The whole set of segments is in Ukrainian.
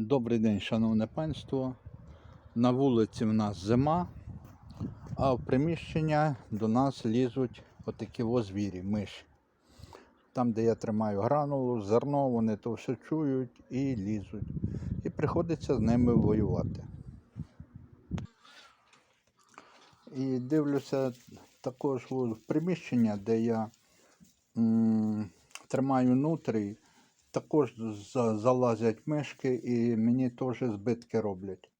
Добрий день, шановне панство. На вулиці в нас зима, а в приміщення до нас лізуть отакі звірі, миші. Там, де я тримаю гранулу, зерно, вони то все чують і лізуть. І приходиться з ними воювати. І дивлюся також в приміщення, де я м, тримаю нутрій, також залазять мишки і мені теж збитки роблять.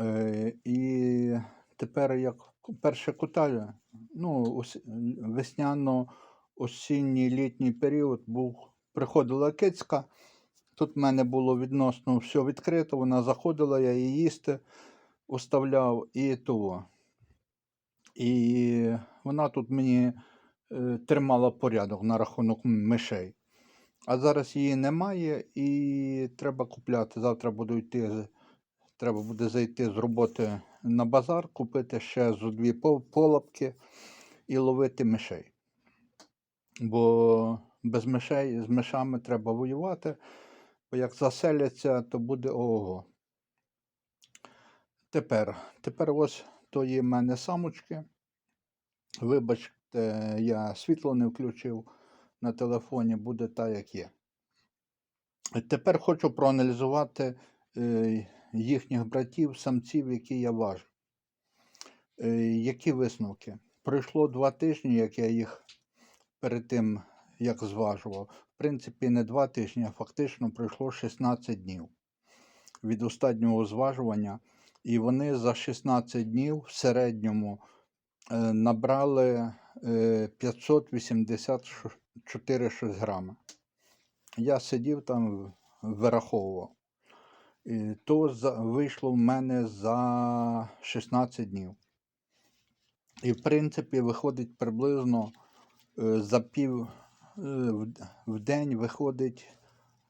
Е, і тепер як перше кута, ну, весняно-осінній літній період був, приходила кицька. Тут в мене було відносно все відкрито, вона заходила, я її їсти оставляв і того. І вона тут мені е, тримала порядок на рахунок мишей. А зараз її немає і треба купляти. Завтра буду йти, треба буде зайти з роботи на базар, купити ще зо дві полапки і ловити мишей. Бо без мишей, з мишами треба воювати, бо як заселяться, то буде ого. Тепер, тепер ось то є в мене самочки. Вибачте, я світло не включив на телефоні, буде так, як є. Тепер хочу проаналізувати е, їхніх братів, самців, які я важу. Е, які висновки? Пройшло два тижні, як я їх перед тим як зважував. В принципі, не два тижні, а фактично пройшло 16 днів від останнього зважування. І вони за 16 днів в середньому е, набрали е, 584 щось грами. Я сидів там, вираховував. І то вийшло в мене за 16 днів. І в принципі виходить приблизно е, за пів е, в день виходить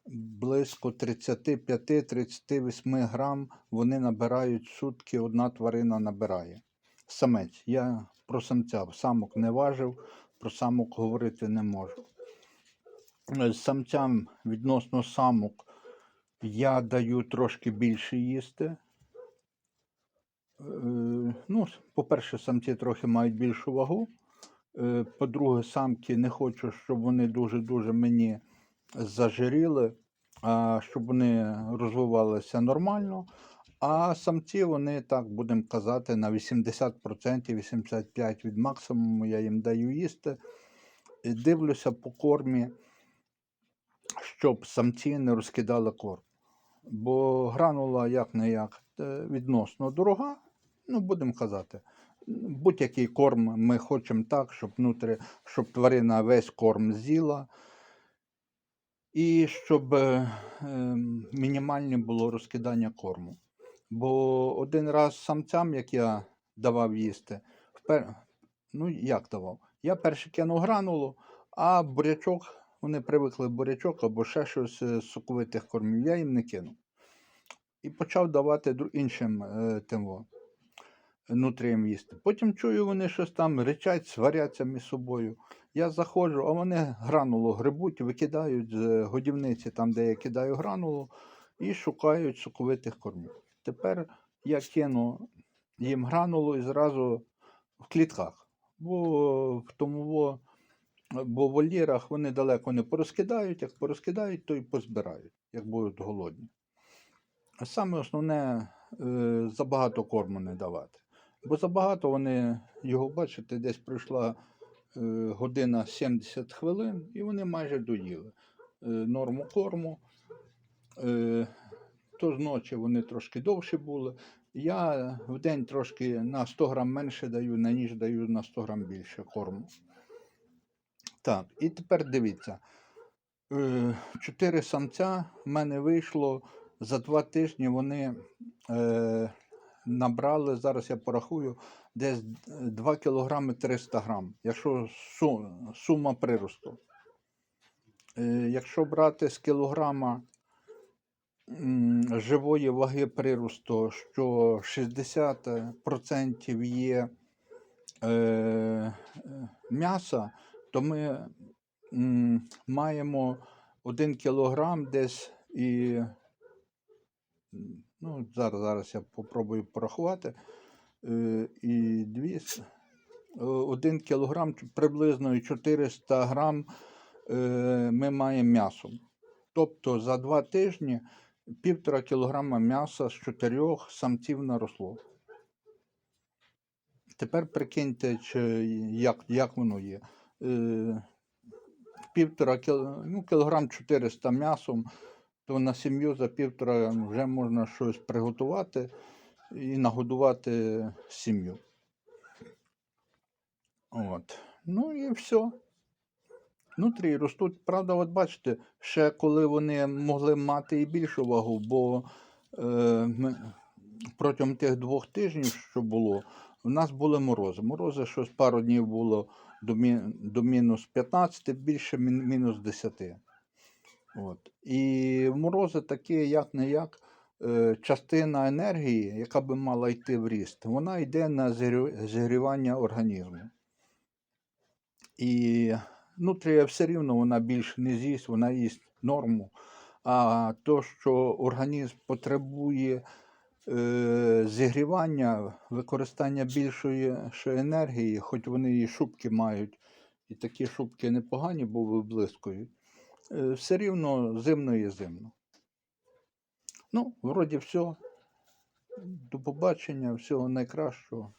близько 35-38 грам вони набирають сутки, одна тварина набирає. Самець. Я про самця самок не важив, про самок говорити не можу. Е, Самцям відносно самок я даю трошки більше їсти. Е, Ну, по-перше, самці трохи мають більшу вагу. Е, По-друге, самки не хочу, щоб вони дуже-дуже мені зажиріли, а щоб вони розвивалися нормально. А самці, вони, так будемо казати, на 80%, 85% від максимуму я їм даю їсти. І дивлюся по кормі, щоб самці не розкидали корм. Бо гранула як не як відносно дорога, ну будемо казати. Будь-який корм ми хочемо так, щоб внутрі, щоб тварина весь корм з'їла. І щоб е, мінімальне було розкидання корму. Бо один раз самцям, як я давав їсти, впер... ну як давав? Я перше кинув гранулу, а бурячок, вони привикли бурячок або ще щось з соковитих кормів, я їм не кинув. І почав давати іншим е, тим нутріям їсти. Потім чую, вони щось там речать, сваряться між собою. Я заходжу, а вони гранулу грибуть, викидають з годівниці, там, де я кидаю гранулу, і шукають соковитих кормів. Тепер я кину їм гранулу і зразу в клітках. Бо в тому бо вольєрах вони далеко не порозкидають, як порозкидають, то й позбирають, як будуть голодні. А саме основне е, забагато корму не давати. Бо забагато вони його, бачите, десь пройшла е, година 70 хвилин, і вони майже доїли е, норму корму. Е, то зночі вони трошки довші були. Я в день трошки на 100 грам менше даю, на ніж даю на 100 грам більше корму. Так, і тепер дивіться. Е, Чотири самця в мене вийшло за два тижні. Вони е, набрали, зараз я порахую, десь 2 кілограми 300 грам, якщо сума приросту. Е, Якщо брати з кілограма живої ваги приросту, що 60% є е, е, м'яса, то ми м, маємо 1 кілограм десь і ну, зараз, зараз я попробую порахувати. Е, і 200, е, 1 кілограм приблизно 400 грам е, ми маємо м'ясо. Тобто за два тижні півтора кілограма м'яса з чотирьох самців наросло. Тепер прикиньте, чи як, як воно є. Е, півтора ну, кілограм 400 м'ясом, то на сім'ю за півтора вже можна щось приготувати і нагодувати сім'ю. От. Ну і все. Внутрі ростуть, правда, от бачите, ще коли вони могли мати і більшу вагу, бо е, протягом тих двох тижнів, що було, в нас були морози. Морози щось пару днів було до, мі, до мінус 15, більше мін, мінус 10. От. І морози такі, як не як, е, частина енергії, яка би мала йти в ріст, вона йде на зігрівання організму. І нутрія все рівно вона більше не з'їсть, вона їсть норму. А то, що організм потребує е, зігрівання, використання більшої енергії, хоч вони і шубки мають, і такі шубки непогані, бо виблискують, е, все рівно зимно є зимно. Ну, вроді все. До побачення, всього найкращого.